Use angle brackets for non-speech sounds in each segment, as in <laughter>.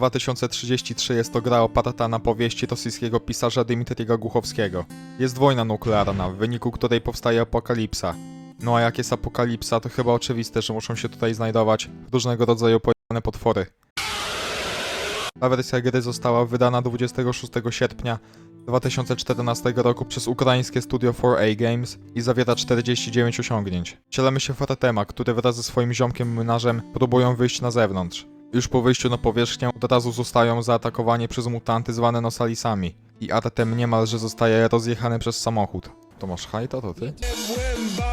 2033 jest to gra oparta na powieści rosyjskiego pisarza Dmitriego Głuchowskiego. Jest wojna nuklearna, w wyniku której powstaje apokalipsa. No a jak jest apokalipsa, to chyba oczywiste, że muszą się tutaj znajdować różnego rodzaju pojemne potwory. Ta wersja gry została wydana 26 sierpnia 2014 roku przez ukraińskie studio 4A Games i zawiera 49 osiągnięć. Wcielamy się w Artema, który wraz ze swoim ziomkiem młynarzem próbują wyjść na zewnątrz. Już po wyjściu na powierzchnię od razu zostają zaatakowani przez mutanty zwane Nosalisami i Artem niemalże zostaje rozjechany przez samochód. To masz hajta, to ty?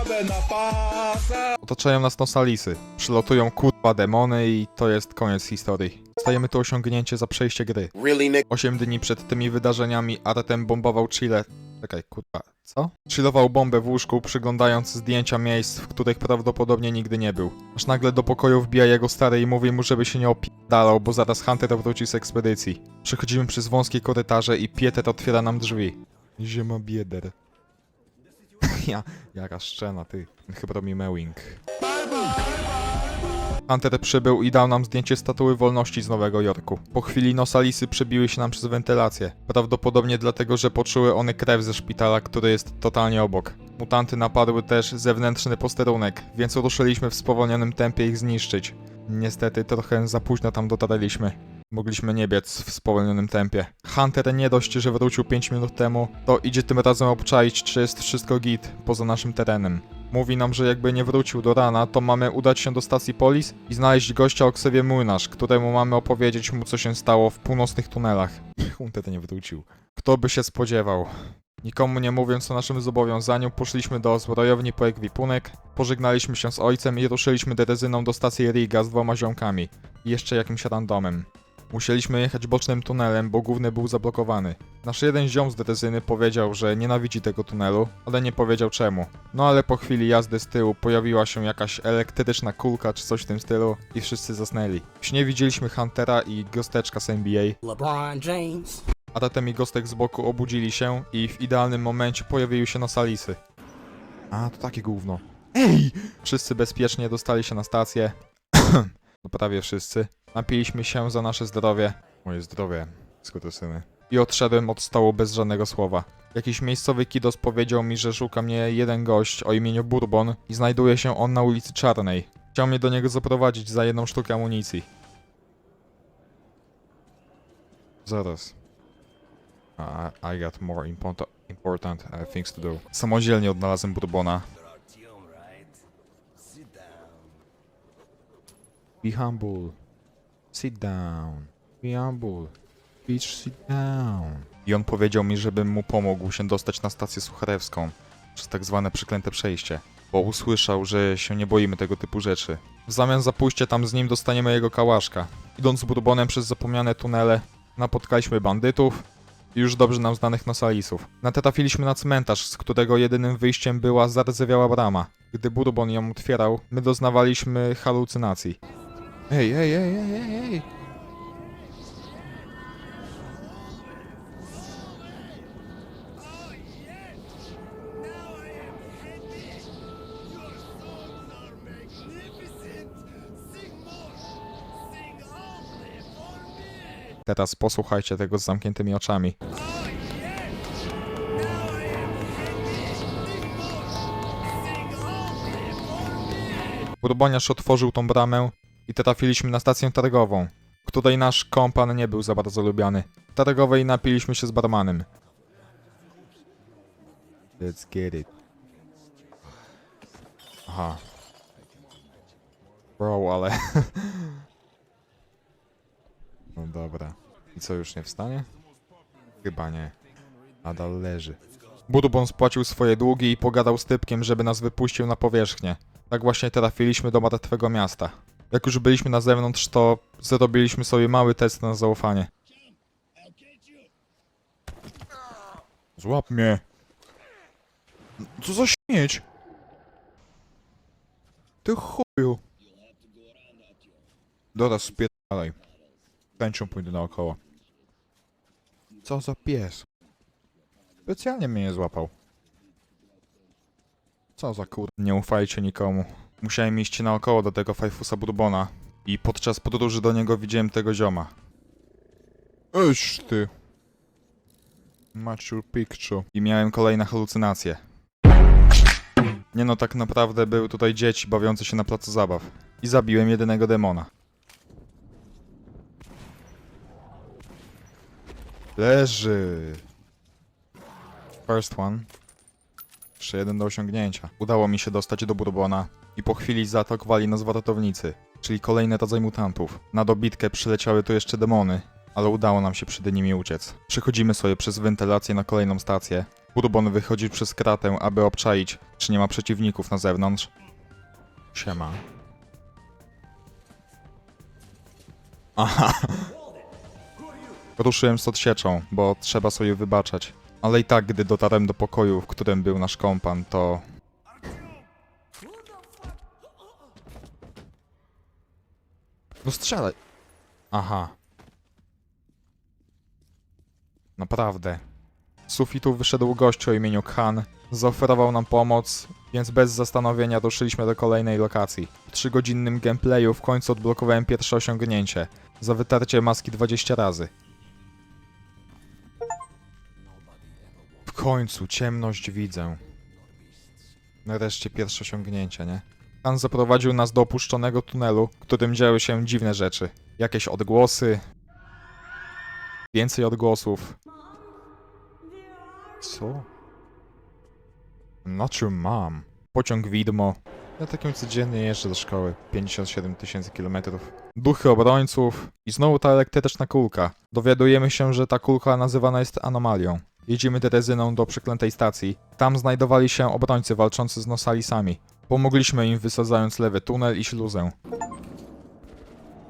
Babę na pasa. Otaczają nas Nosalisy. Przylotują kurwa demony i to jest koniec historii. Dostajemy tu osiągnięcie za przejście gry. Really, Nick? 8 dni przed tymi wydarzeniami Artem bombował Chile. Czekaj, kurwa, co? Chillował bombę w łóżku, przyglądając zdjęcia miejsc, w których prawdopodobnie nigdy nie był. Aż nagle do pokoju wbija jego stary i mówi mu, żeby się nie opierdalał, bo zaraz Hunter wróci z ekspedycji. Przechodzimy przez wąskie korytarze i Pieter otwiera nam drzwi. Ziema bieder. <laughs> ja, jaka szczena, ty. Chyba to mi Mewing. Hunter przybył i dał nam zdjęcie statuły wolności z Nowego Jorku. Po chwili nosalisy przebiły się nam przez wentylację. Prawdopodobnie dlatego, że poczuły one krew ze szpitala, który jest totalnie obok. Mutanty napadły też zewnętrzny posterunek, więc ruszyliśmy w spowolnionym tempie ich zniszczyć. Niestety trochę za późno tam dotarliśmy. Mogliśmy nie biec w spowolnionym tempie. Hunter nie dość, że wrócił 5 minut temu, to idzie tym razem obczaić, czy jest wszystko git poza naszym terenem. Mówi nam, że jakby nie wrócił do rana, to mamy udać się do stacji Polis i znaleźć gościa o ksewie Młynarz, któremu mamy opowiedzieć mu, co się stało w północnych tunelach. <laughs> Hunter nie wrócił. Kto by się spodziewał? Nikomu nie mówiąc o naszym zobowiązaniu, poszliśmy do zbrojowni po ekwipunek, pożegnaliśmy się z ojcem i ruszyliśmy derezyną do stacji Riga z dwoma ziomkami i jeszcze jakimś randomem. Musieliśmy jechać bocznym tunelem, bo główny był zablokowany. Nasz jeden ziom z derezyny powiedział, że nienawidzi tego tunelu, ale nie powiedział czemu. No ale po chwili jazdy z tyłu pojawiła się jakaś elektryczna kulka czy coś w tym stylu i wszyscy zasnęli. W śnie widzieliśmy Huntera i gosteczka z NBA, LeBron James. a zatem i gostek z boku obudzili się i w idealnym momencie pojawiły się Nosalisy. A, to takie gówno. Ej! Wszyscy bezpiecznie dostali się na stację. <clears throat> no prawie wszyscy. Napiliśmy się za nasze zdrowie. Moje zdrowie, syny. I odszedłem od stołu bez żadnego słowa. Jakiś miejscowy kidos powiedział mi, że szuka mnie jeden gość o imieniu Bourbon i znajduje się on na ulicy Czarnej. Chciał mnie do niego zaprowadzić za jedną sztukę amunicji. Zaraz. I, I got more important, important uh, things to do. Samodzielnie odnalazłem Bourbona. Be humble. Sit down. Be humble. Bitch, sit down. I on powiedział mi, żebym mu pomógł się dostać na stację sucharewską przez tak zwane przeklęte przejście, bo usłyszał, że się nie boimy tego typu rzeczy. W zamian za pójście tam z nim dostaniemy jego kałaszka. Idąc z Bourbonem przez zapomniane tunele, napotkaliśmy bandytów i już dobrze nam znanych nosalisów. Natrafiliśmy na cmentarz, z którego jedynym wyjściem była zardzewiała brama. Gdy Bourbon ją otwierał, my doznawaliśmy halucynacji. Ej, ej, ej, ej! Teraz posłuchajcie tego z zamkniętymi oczami. Burboniarz otworzył tą bramę i trafiliśmy na stację targową, której nasz kompan nie był za bardzo lubiany. Targowej napiliśmy się z barmanem. Let's get it. Aha. Bro, ale... <laughs> no dobra. I co, już nie wstanie? Chyba nie. Nadal leży. Bourbon spłacił swoje długi i pogadał z typkiem, żeby nas wypuścił na powierzchnię. Tak właśnie trafiliśmy do martwego miasta. Jak już byliśmy na zewnątrz, to zrobiliśmy sobie mały test na zaufanie. Złap mnie. Co za śmieć? Ty chuju. Dobra, spierdalaj. Tęczą pójdę naokoło. Co za pies? Specjalnie mnie nie złapał. Co za kur... Nie ufajcie nikomu. Musiałem iść naokoło do tego Fajfusa Bourbona i podczas podróży do niego widziałem tego zioma. Eś ty. Machu Picchu. I miałem kolejne halucynacje. Nie no, tak naprawdę były tutaj dzieci bawiące się na placu zabaw. I zabiłem jedynego demona. Leży. First one. Jeszcze jeden do osiągnięcia. Udało mi się dostać do Bourbona i po chwili zaatakowali nas wartownicy, czyli kolejny rodzaj mutantów. Na dobitkę przyleciały tu jeszcze demony, ale udało nam się przed nimi uciec. Przechodzimy sobie przez wentylację na kolejną stację. Bourbon wychodzi przez kratę, aby obczaić, czy nie ma przeciwników na zewnątrz. Siema. Aha. Ruszyłem z odsieczą, bo trzeba sobie wybaczać. Ale i tak, gdy dotarłem do pokoju, w którym był nasz kompan, to... No strzelaj! Aha. Naprawdę. Z sufitu wyszedł gość o imieniu Khan, zaoferował nam pomoc, więc bez zastanowienia ruszyliśmy do kolejnej lokacji. W trzygodzinnym gameplayu w końcu odblokowałem pierwsze osiągnięcie. Za wytarcie maski 20 razy. W końcu ciemność widzę. Nareszcie pierwsze osiągnięcie, nie? Pan zaprowadził nas do opuszczonego tunelu, w którym działy się dziwne rzeczy. Jakieś odgłosy. Więcej odgłosów. Co? Not your mom. Pociąg widmo. Ja takim codziennie jeżdżę do szkoły. 57 tysięcy kilometrów. Duchy obrońców. I znowu ta elektryczna kulka. Dowiadujemy się, że ta kulka nazywana jest anomalią. Jedziemy drezyną do przeklętej stacji. Tam znajdowali się obrońcy walczący z nosalisami. Pomogliśmy im wysadzając lewy tunel i śluzę.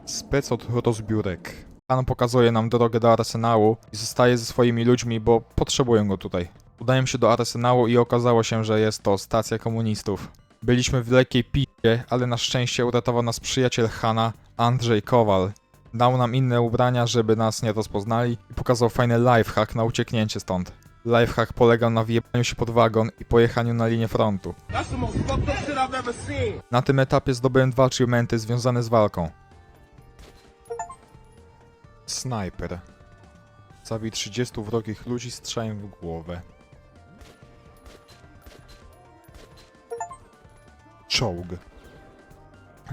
Spec od rozbiórek. Pan pokazuje nam drogę do arsenału i zostaje ze swoimi ludźmi, bo potrzebuję go tutaj. Udałem się do arsenału i okazało się, że jest to stacja komunistów. Byliśmy w lekkiej picie, ale na szczęście uratował nas przyjaciel Hana, Andrzej Kowal. Dał nam inne ubrania, żeby nas nie rozpoznali i pokazał fajny lifehack na ucieknięcie stąd. Lifehack polegał na wjebaniu się pod wagon i pojechaniu na linię frontu. Na tym etapie zdobyłem dwa achievementy związane z walką. Sniper. Zabij 30 wrogich ludzi strzałem w głowę. Czołg.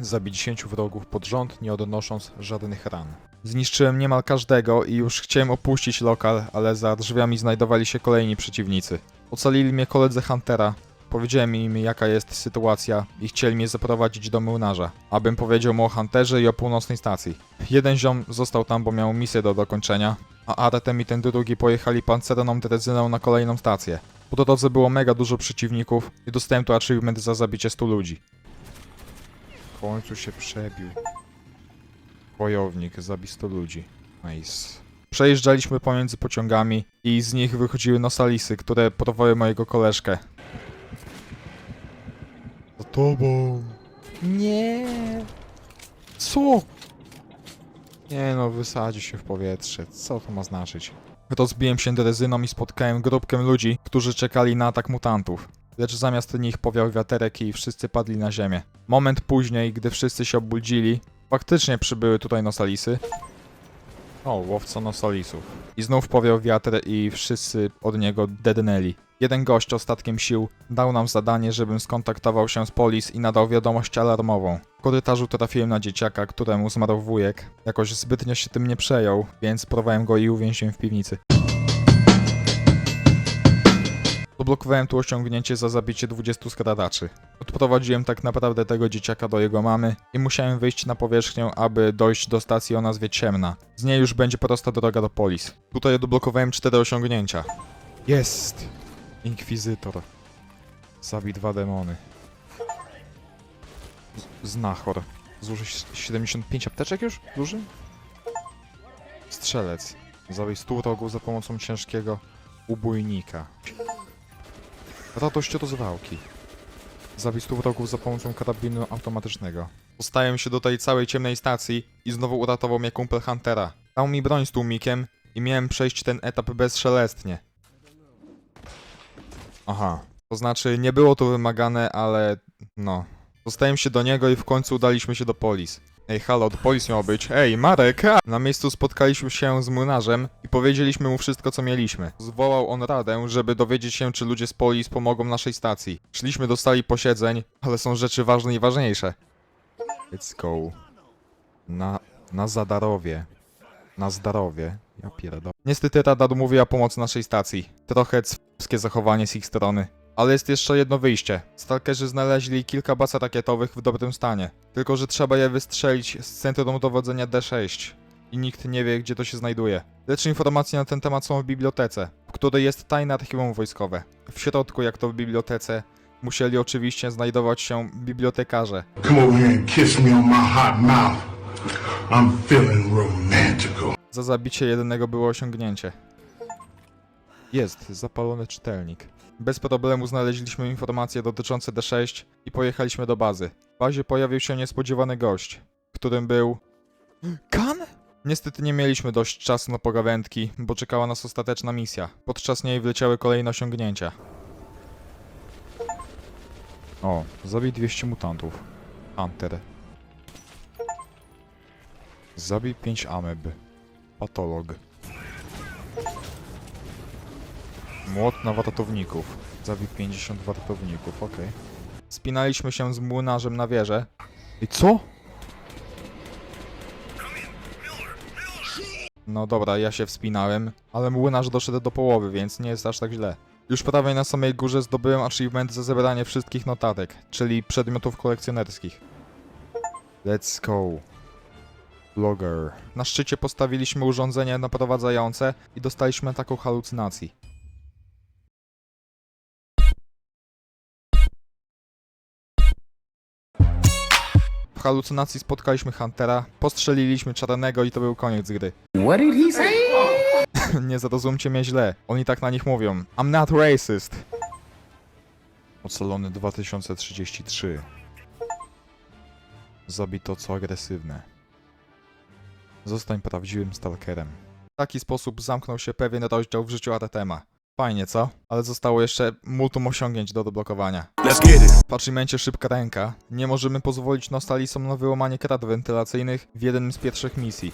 Zabij 10 wrogów pod rząd, nie odnosząc żadnych ran. Zniszczyłem niemal każdego i już chciałem opuścić lokal, ale za drzwiami znajdowali się kolejni przeciwnicy. Ocalili mnie koledzy Huntera, Powiedziałem im jaka jest sytuacja i chcieli mnie zaprowadzić do młynarza, abym powiedział mu o Hunterze i o północnej stacji. Jeden ziom został tam, bo miał misję do dokończenia, a Artem i ten drugi pojechali pancerną drezyną na kolejną stację. Po drodze było mega dużo przeciwników i dostałem tu achievement za zabicie 100 ludzi. W końcu się przebił. Wojownik, zabij 100 ludzi. Nice. Przejeżdżaliśmy pomiędzy pociągami i z nich wychodziły nosalisy, które porwały mojego koleżkę. Za tobą. Nie. Co? Nie no, wysadzi się w powietrze. Co to ma znaczyć? Rozbiłem się drezyną i spotkałem grupkę ludzi, którzy czekali na atak mutantów. Lecz zamiast nich powiał wiaterek i wszyscy padli na ziemię. Moment później, gdy wszyscy się obudzili, faktycznie przybyły tutaj nosalisy. O, łowca nosalisów. I znów powiał wiatr i wszyscy od niego dednęli. Jeden gość ostatkiem sił dał nam zadanie, żebym skontaktował się z polis i nadał wiadomość alarmową. W korytarzu trafiłem na dzieciaka, któremu zmarł wujek. Jakoś zbytnio się tym nie przejął, więc porwałem go i uwięziłem w piwnicy. Odblokowałem tu osiągnięcie za zabicie 20 skradaczy. Odprowadziłem tak naprawdę tego dzieciaka do jego mamy i musiałem wyjść na powierzchnię, aby dojść do stacji o nazwie Ciemna. Z niej już będzie prosta droga do polis. Tutaj odblokowałem 4 osiągnięcia. Jest! Inkwizytor. Zabij dwa demony. Znachor. Zużyj 75 apteczek już? Duży? Strzelec. Zabij 100 wrogów za pomocą ciężkiego ubójnika. Radość od zwałki. Zabij 100 wrogów za pomocą karabinu automatycznego. Dostałem się do tej całej ciemnej stacji i znowu uratował mnie kumpel Huntera. Dał mi broń z tłumikiem i miałem przejść ten etap bezszelestnie. Aha. To znaczy, nie było to wymagane, ale no. Dostałem się do niego i w końcu udaliśmy się do polis. Ej, halo, to polis miał być. Ej, Marek! A! Na miejscu spotkaliśmy się z młynarzem i powiedzieliśmy mu wszystko, co mieliśmy. Zwołał on radę, żeby dowiedzieć się, czy ludzie z polis pomogą naszej stacji. Szliśmy do sali posiedzeń, ale są rzeczy ważne i ważniejsze. Let's go. Na, na Zadarowie. Na Zdarowie. Ja pierdolę. Niestety Rada odmówiła pomocy naszej stacji. Trochę cwskie zachowanie z ich strony. Ale jest jeszcze jedno wyjście. Stalkerzy znaleźli kilka baz rakietowych w dobrym stanie. Tylko, że trzeba je wystrzelić z centrum dowodzenia D6. I nikt nie wie, gdzie to się znajduje. Lecz informacje na ten temat są w bibliotece, w której jest tajne archiwum wojskowe. W środku, jak to w bibliotece, musieli oczywiście znajdować się bibliotekarze. Come over here and kiss me on my mouth. Za zabicie jednego było osiągnięcie. Jest, zapalony czytelnik. Bez problemu znaleźliśmy informacje dotyczące D6 i pojechaliśmy do bazy. W bazie pojawił się niespodziewany gość, którym był... Kan? Niestety nie mieliśmy dość czasu na pogawędki, bo czekała nas ostateczna misja. Podczas niej wleciały kolejne osiągnięcia. O, zabij 200 mutantów. Hunter. Zabij 5 ameb. Patolog. Młot na wartowników. Zabij 50 wartowników, okej. Spinaliśmy się z młynarzem na wieżę. I co? No dobra, ja się wspinałem, ale młynarz doszedł do połowy, więc nie jest aż tak źle. Już prawie na samej górze zdobyłem achievement za zebranie wszystkich notatek, czyli przedmiotów kolekcjonerskich. Let's go. Logger. Na szczycie postawiliśmy urządzenie naprowadzające i dostaliśmy ataku halucynacji. Halucynacji spotkaliśmy Huntera, postrzeliliśmy czarnego i to był koniec gry. What did he say? <laughs> Nie zrozumcie mnie źle, oni tak na nich mówią. I'm not racist. Ocalony 2033. Zabito co agresywne. Zostań prawdziwym stalkerem. W taki sposób zamknął się pewien rozdział w życiu Aretema. Fajnie, co? Ale zostało jeszcze multum osiągnięć do it. W achievemencie szybka ręka. Nie możemy pozwolić Nostalisom na wyłamanie krat wentylacyjnych w jednym z pierwszych misji.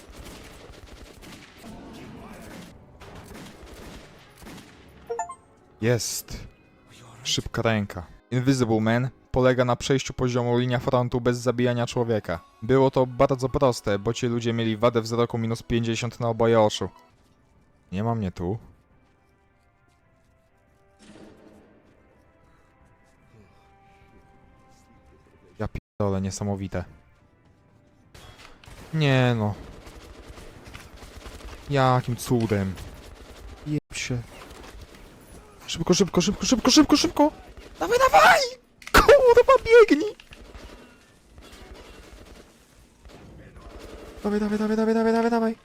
Jest. Szybka ręka. Invisible Man polega na przejściu poziomu linia frontu bez zabijania człowieka. Było to bardzo proste, bo ci ludzie mieli wadę wzroku minus 50 na oboje oczu. Nie ma mnie tu. Pierdolę, niesamowite. Nie no. Jakim cudem. Jeb się. Szybko, szybko, szybko, szybko, szybko, szybko! Dawaj, dawaj! Kurwa, biegnij! Dawaj, dawaj, dawaj, dawaj, dawaj, dawaj, dawaj!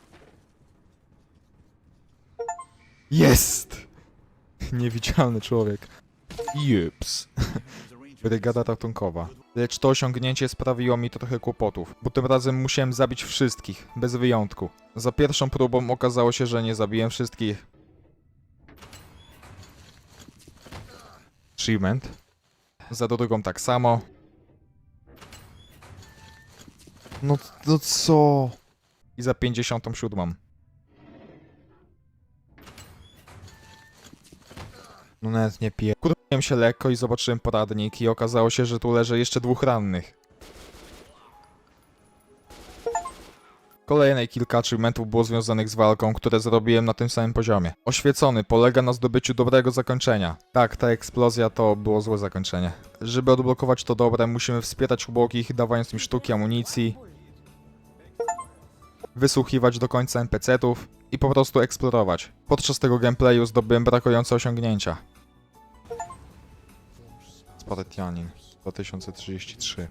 Jest! <laughs> Niewidzialny człowiek. Jeps. <laughs> Brygada ratunkowa. Lecz to osiągnięcie sprawiło mi trochę kłopotów, bo tym razem musiałem zabić wszystkich, bez wyjątku. Za pierwszą próbą okazało się, że nie zabiłem wszystkich. Achievement. Za drugą tak samo. No, no co? I za 57. No nawet nie pie... Kurwiłem się lekko i zobaczyłem poradnik i okazało się, że tu leży jeszcze dwóch rannych. Kolejne kilka achievementów było związanych z walką, które zrobiłem na tym samym poziomie. Oświecony polega na zdobyciu dobrego zakończenia. Tak, ta eksplozja to było złe zakończenie. Żeby odblokować to dobre, musimy wspierać ubogich, dawając im sztuki amunicji, wysłuchiwać do końca NPC-ów i po prostu eksplorować. Podczas tego gameplayu zdobyłem brakujące osiągnięcia. Spartianin 2033.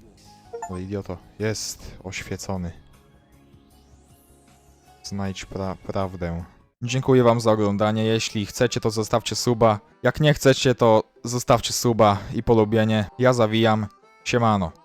Ale idioto, jest oświecony. Znajdź pra prawdę. Dziękuję wam za oglądanie. Jeśli chcecie, to zostawcie suba. Jak nie chcecie, to zostawcie suba i polubienie. Ja zawijam. Siemano.